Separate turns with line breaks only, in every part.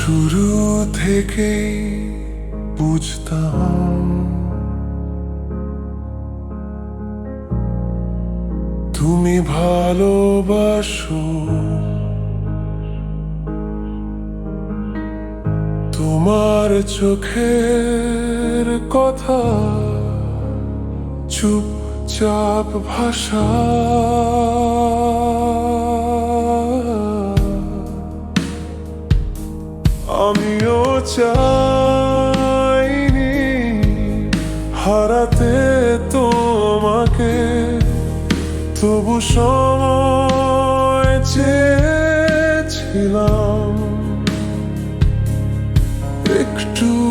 শুরু থেকে বুঝতাম তুমি ভালোবাসো। তোমার চোখের কথা চুপচাপ ভাষা। চাইনি হারাতে তোমাকে। তবু সময় চেয়েছিলাম। একটু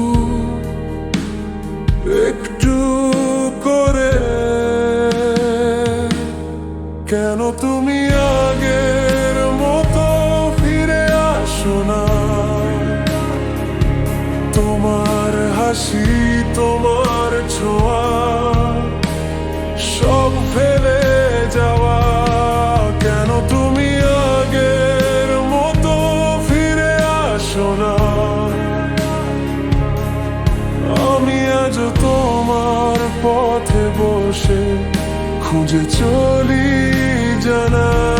তোমার হাসি, তোমার ছোঁয়া, সব ফেলে যাওয়া। কেন তুমি আগের মতো ফিরে আসো না? আমি আজ তোমার পথে বসে খুঁজে চলি জানা।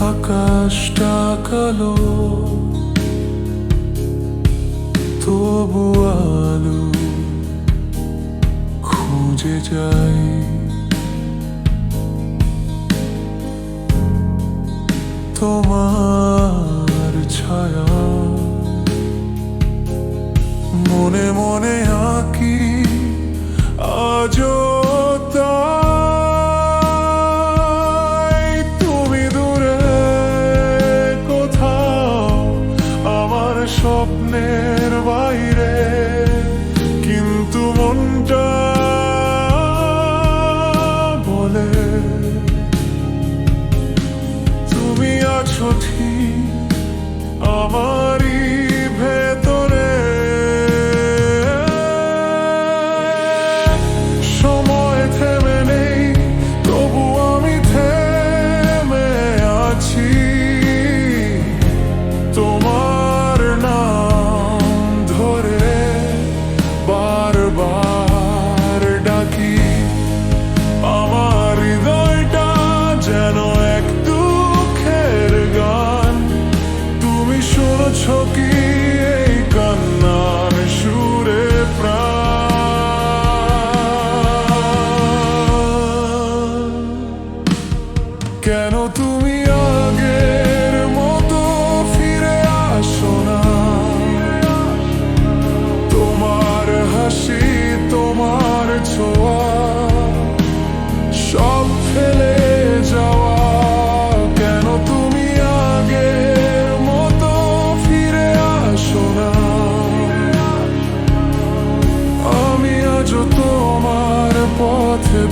আকাশটা কালো। তবু আলো খুঁজে যাই। তোমার ছায়া মনে মনে আঁকি আজও স্বপ্নের বাইরে কিন্তু মনটা বলে তুমি আছো ঠিক আমারই শুনছ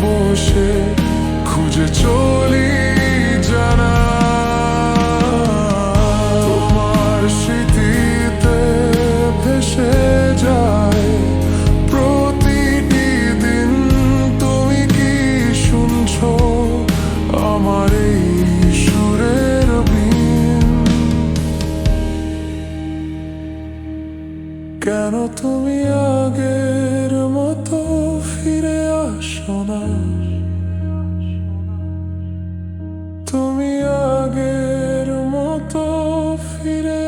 বসে খুঁজে চলি ভেসে যায় তুমি কি সুরের কেন তুমি আগের মতো শোনার তুমি আগের মতো ফিরে